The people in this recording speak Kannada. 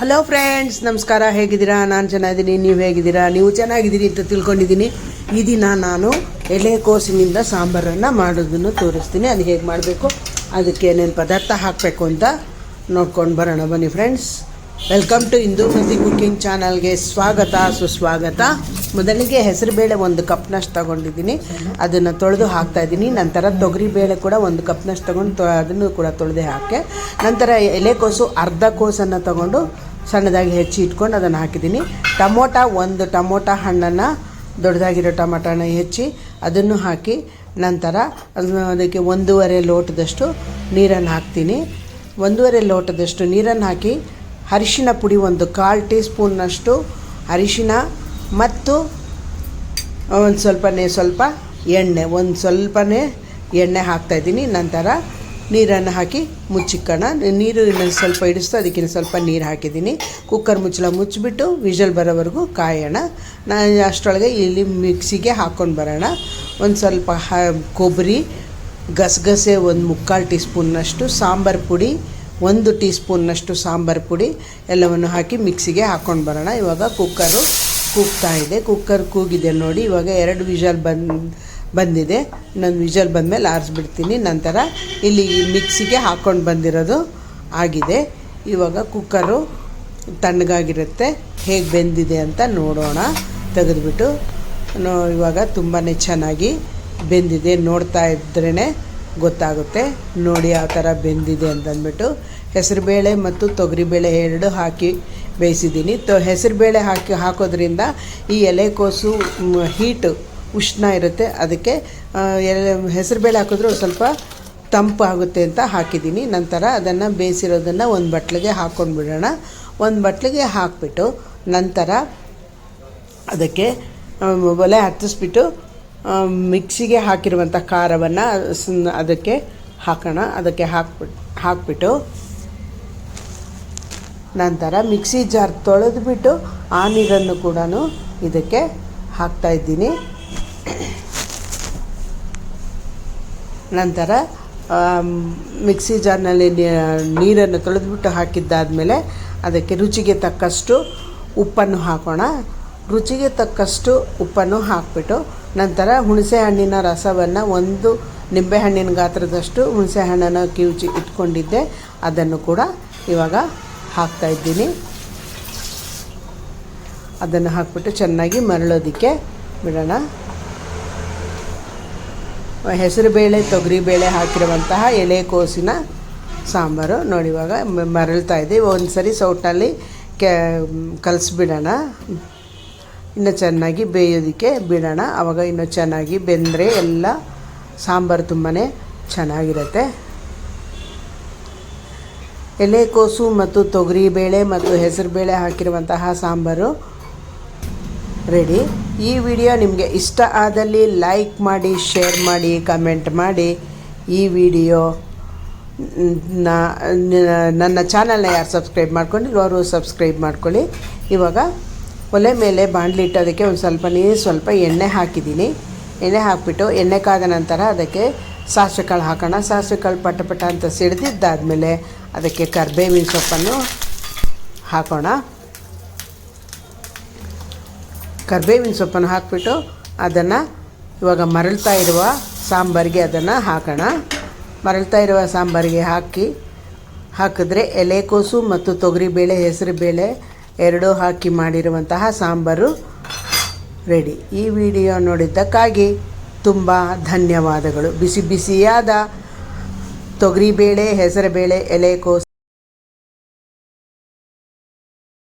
ಹಲೋ ಫ್ರೆಂಡ್ಸ್ ನಮಸ್ಕಾರ. ಹೇಗಿದ್ದೀರಾ? ನಾನು ಚೆನ್ನಾಗಿದ್ದೀನಿ. ನೀವು ಹೇಗಿದ್ದೀರಾ? ನೀವು ಚೆನ್ನಾಗಿದ್ದೀರಿ ಅಂತ ತಿಳ್ಕೊಂಡಿದ್ದೀನಿ. ಈ ದಿನ ನಾನು ಎಲೆಕೋಸಿನಿಂದ ಸಾಂಬಾರನ್ನು ಮಾಡೋದನ್ನು ತೋರಿಸ್ತೀನಿ. ಅದು ಹೇಗೆ ಮಾಡಬೇಕು? ಅದಕ್ಕೆ ಏನೇನು ಪದಾರ್ಥ ಹಾಕಬೇಕು ಅಂತ ನೋಡ್ಕೊಂಡು ಬರೋಣ. ಬನ್ನಿ ಫ್ರೆಂಡ್ಸ್ ವೆಲ್ಕಮ್ ಟು ಇಂದು ಪ್ರತಿ ಕುಕಿಂಗ್ ಚಾನಲ್ಗೆ ಸ್ವಾಗತ, ಸುಸ್ವಾಗತ. ಮೊದಲಿಗೆ ಹೆಸರುಬೇಳೆ ಒಂದು ಕಪ್ನಷ್ಟು ತೊಗೊಂಡಿದ್ದೀನಿ. ಅದನ್ನು ತೊಳೆದು ಹಾಕ್ತಾಯಿದ್ದೀನಿ ನಂತರ ತೊಗರಿಬೇಳೆ ಕೂಡ ಒಂದು ಕಪ್ನಷ್ಟು ತೊಗೊಂಡು ಅದನ್ನು ಕೂಡ ತೊಳೆದೇ ಹಾಕೆ. ನಂತರ ಎಲೆಕೋಸು ಅರ್ಧ ಕೋಸನ್ನು ತೊಗೊಂಡು ಸಣ್ಣದಾಗಿ ಹೆಚ್ಚಿ ಇಟ್ಕೊಂಡು ಅದನ್ನು ಹಾಕಿದ್ದೀನಿ. ಟಮೋಟ, ಒಂದು ಟಮೋಟ ಹಣ್ಣನ್ನು ದೊಡ್ಡದಾಗಿರೋ ಟಮಟನ ಹೆಚ್ಚಿ ಅದನ್ನು ಹಾಕಿ ನಂತರ ಅದಕ್ಕೆ ಒಂದೂವರೆ ಲೋಟದಷ್ಟು ನೀರನ್ನು ಹಾಕ್ತೀನಿ. ಒಂದೂವರೆ ಲೋಟದಷ್ಟು ನೀರನ್ನು ಹಾಕಿ ಅರಿಶಿನ ಪುಡಿ ಒಂದು ಕಾಲು ಟೀ ಸ್ಪೂನ್ನಷ್ಟು ಅರಿಶಿನ ಮತ್ತು ಒಂದು ಸ್ವಲ್ಪನೇ ಸ್ವಲ್ಪ ಎಣ್ಣೆ, ಒಂದು ಸ್ವಲ್ಪನೇ ಎಣ್ಣೆ ಹಾಕ್ತಾಯಿದ್ದೀನಿ ನಂತರ ನೀರನ್ನು ಹಾಕಿ ಮುಚ್ಚಿಕ್ಕೋಣ. ನೀರು ಇನ್ನೊಂದು ಸ್ವಲ್ಪ ಹಿಡಿಸ್ತು ಅದಕ್ಕಿಂತ ಸ್ವಲ್ಪ ನೀರು ಹಾಕಿದ್ದೀನಿ. ಕುಕ್ಕರ್ ಮುಚ್ಚಳ ಮುಚ್ಚಿಬಿಟ್ಟು ವಿಷಲ್ ಬರೋವರೆಗೂ ಕಾಯೋಣ. ನಾನು ಅಷ್ಟರೊಳಗೆ ಇಲ್ಲಿ ಮಿಕ್ಸಿಗೆ ಹಾಕ್ಕೊಂಡು ಬರೋಣ. ಒಂದು ಸ್ವಲ್ಪ ಹ, ಕೊಬ್ಬರಿ, ಗಸಗಸೆ ಒಂದು ಮುಕ್ಕಾಲು ಟೀ ಸ್ಪೂನ್ನಷ್ಟು ಸಾಂಬಾರು ಪುಡಿ ಒಂದು ಟೀ ಸ್ಪೂನ್ನಷ್ಟು ಸಾಂಬಾರು ಪುಡಿ ಎಲ್ಲವನ್ನು ಹಾಕಿ ಮಿಕ್ಸಿಗೆ ಹಾಕ್ಕೊಂಡು ಬರೋಣ. ಇವಾಗ ಕುಕ್ಕರು ಕೂಗ್ತಾ ಇದೆ. ಕುಕ್ಕರ್ ಕೂಗಿದೆ ನೋಡಿ. ಇವಾಗ ಎರಡು ವಿಷಲ್ ಬಂದು ಬಂದಿದೆ. ನಾನು ವಿಷಲ್ ಬಂದಮೇಲೆ ಆರಿಸ್ಬಿಡ್ತೀನಿ. ನಂತರ ಇಲ್ಲಿ ಮಿಕ್ಸಿಗೆ ಹಾಕ್ಕೊಂಡು ಬಂದಿರೋದು ಆಗಿದೆ. ಇವಾಗ ಕುಕ್ಕರು ತಣ್ಣಗಾಗಿರುತ್ತೆ. ಹೇಗೆ ಬೆಂದಿದೆ ಅಂತ ನೋಡೋಣ. ತೆಗೆದುಬಿಟ್ಟು ನೋ, ಇವಾಗ ತುಂಬಾ ಚೆನ್ನಾಗಿ ಬೆಂದಿದೆ. ನೋಡ್ತಾ ಇದ್ರೇ ಗೊತ್ತಾಗುತ್ತೆ. ನೋಡಿ ಯಾವ ಥರ ಬೆಂದಿದೆ ಅಂತಂದ್ಬಿಟ್ಟು ಹೆಸರುಬೇಳೆ ಮತ್ತು ತೊಗರಿಬೇಳೆ ಎರಡು ಹಾಕಿ ಬೇಯಿಸಿದ್ದೀನಿ. ತೊ ಹೆಸರುಬೇಳೆ ಹಾಕಿ ಹಾಕೋದ್ರಿಂದ ಈ ಎಲೆಕೋಸು ಹೀಟು ಉಷ್ಣ ಇರುತ್ತೆ. ಅದಕ್ಕೆ ಹೆಸರುಬೇಳೆ ಹಾಕಿದ್ರೆ ಸ್ವಲ್ಪ ತಂಪು ಆಗುತ್ತೆ ಅಂತ ಹಾಕಿದ್ದೀನಿ. ನಂತರ ಅದನ್ನು ಬೇಯಿಸಿರೋದನ್ನು ಒಂದು ಬಟ್ಲಿಗೆ ಹಾಕ್ಕೊಂಡು ಬಿಡೋಣ ಒಂದು ಬಟ್ಲಿಗೆ ಹಾಕಿಬಿಟ್ಟು ನಂತರ ಅದಕ್ಕೆ ಒಲೆ ಹತ್ತಿಸ್ಬಿಟ್ಟು ಮಿಕ್ಸಿಗೆ ಹಾಕಿರುವಂಥ ಖಾರವನ್ನು ಅದಕ್ಕೆ ಹಾಕೋಣ. ಅದಕ್ಕೆ ಹಾಕ್ಬಿಟ್ಟು ಹಾಕ್ಬಿಟ್ಟು ನಂತರ ಮಿಕ್ಸಿ ಜಾರ್ ತೊಳೆದ್ಬಿಟ್ಟು, ಆ ನೀರನ್ನು ಕೂಡ ಇದಕ್ಕೆ ಹಾಕ್ತಾ ಇದ್ದೀನಿ. ನಂತರ ಮಿಕ್ಸಿ ಜಾರ್ನಲ್ಲಿ ನೀರನ್ನು ತೊಳೆದುಬಿಟ್ಟು ಹಾಕಿದ್ದಾದಮೇಲೆ ಅದಕ್ಕೆ ರುಚಿಗೆ ತಕ್ಕಷ್ಟು ಉಪ್ಪನ್ನು ಹಾಕೋಣ. ರುಚಿಗೆ ತಕ್ಕಷ್ಟು ಉಪ್ಪನ್ನು ಹಾಕಿಬಿಟ್ಟು ನಂತರ ಹುಣಸೆ ಹಣ್ಣಿನ ರಸವನ್ನು ಒಂದು ನಿಂಬೆಹಣ್ಣಿನ ಗಾತ್ರದಷ್ಟು ಹುಣಸೆ ಹಣ್ಣನ್ನು ಕಿವುಚಿ ಇಟ್ಕೊಂಡಿದ್ದೆ. ಅದನ್ನು ಕೂಡ ಇವಾಗ ಹಾಕ್ತಾ ಇದ್ದೀನಿ. ಅದನ್ನು ಹಾಕ್ಬಿಟ್ಟು ಚೆನ್ನಾಗಿ ಮರಳೋದಕ್ಕೆ ಬಿಡೋಣ. ಹೆಸರುಬೇಳೆ ತೊಗರಿಬೇಳೆ ಹಾಕಿರುವಂತಹ ಎಲೆಕೋಸಿನ ಸಾಂಬಾರು. ನೋಡಿ ಇವಾಗ ಮರಳ್ತಾ ಇದೆ. ಒಂದು ಸರಿ ಸೌಟಲ್ಲಿ ಕೆ ಕಲಸಿಬಿಡೋಣ. ಇನ್ನು ಚೆನ್ನಾಗಿ ಬೇಯೋದಕ್ಕೆ ಬಿಡೋಣ. ಆವಾಗ ಇನ್ನು ಚೆನ್ನಾಗಿ ಬೆಂದರೆ ಎಲ್ಲ ಸಾಂಬಾರು ತುಂಬಾ ಚೆನ್ನಾಗಿರುತ್ತೆ. ಎಲೆಕೋಸು ಮತ್ತು ತೊಗರಿಬೇಳೆ ಮತ್ತು ಹೆಸರುಬೇಳೆ ಹಾಕಿರುವಂತಹ ಸಾಂಬಾರು ರೆಡಿ. ಈ ವಿಡಿಯೋ ನಿಮಗೆ ಇಷ್ಟ ಆದಲ್ಲಿ ಲೈಕ್ ಮಾಡಿ, ಶೇರ್ ಮಾಡಿ, ಕಮೆಂಟ್ ಮಾಡಿ. ಈ ವಿಡಿಯೋ ನನ್ನ ಚಾನಲ್ನ ಯಾರು ಸಬ್ಸ್ಕ್ರೈಬ್ ಮಾಡ್ಕೊಂಡಿಲ್ಲ ಅವರು ಸಬ್ಸ್ಕ್ರೈಬ್ ಮಾಡ್ಕೊಳ್ಳಿ. ಇವಾಗ ಒಲೆ ಮೇಲೆ ಬಾಣಲಿ ಇಟ್ಟೋದಕ್ಕೆ ಒಂದು ಸ್ವಲ್ಪ ನೀರು, ಸ್ವಲ್ಪ ಎಣ್ಣೆ ಹಾಕಿದ್ದೀನಿ. ಎಣ್ಣೆ ಹಾಕಿಬಿಟ್ಟು ಎಣ್ಣೆ ಕಾದ ನಂತರ ಅದಕ್ಕೆ ಸಾಸಿವೆ ಕಾಳು ಹಾಕೋಣ. ಸಾಸಿವೆ ಕಾಳು ಪಟ ಪಟ ಅಂತ ಸಿಡ್ದಿದ್ದಾದಮೇಲೆ ಅದಕ್ಕೆ ಕರ್ಬೇವಿನ ಸೊಪ್ಪನ್ನು ಹಾಕೋಣ. ಕರ್ಬೇವಿನ ಸೊಪ್ಪನ್ನು ಹಾಕಿಬಿಟ್ಟು ಅದನ್ನು ಇವಾಗ ಮರಳ್ತಾ ಇರುವ ಸಾಂಬಾರಿಗೆ ಅದನ್ನು ಹಾಕೋಣ. ಮರಳ್ತಾ ಇರುವ ಸಾಂಬಾರಿಗೆ ಹಾಕಿ ಹಾಕಿದ್ರೆ ಎಲೆಕೋಸು ಮತ್ತು ತೊಗರಿಬೇಳೆ ಹೆಸರುಬೇಳೆ ಎರಡೂ ಹಾಕಿ ಮಾಡಿರುವಂತಹ ಸಾಂಬಾರು ರೆಡಿ. ಈ ವಿಡಿಯೋ ನೋಡಿದ್ದಕ್ಕಾಗಿ ತುಂಬ ಧನ್ಯವಾದಗಳು. ಬಿಸಿ ಬಿಸಿಯಾದ ತೊಗರಿಬೇಳೆ ಹೆಸರುಬೇಳೆ ಎಲೆಕೋಸು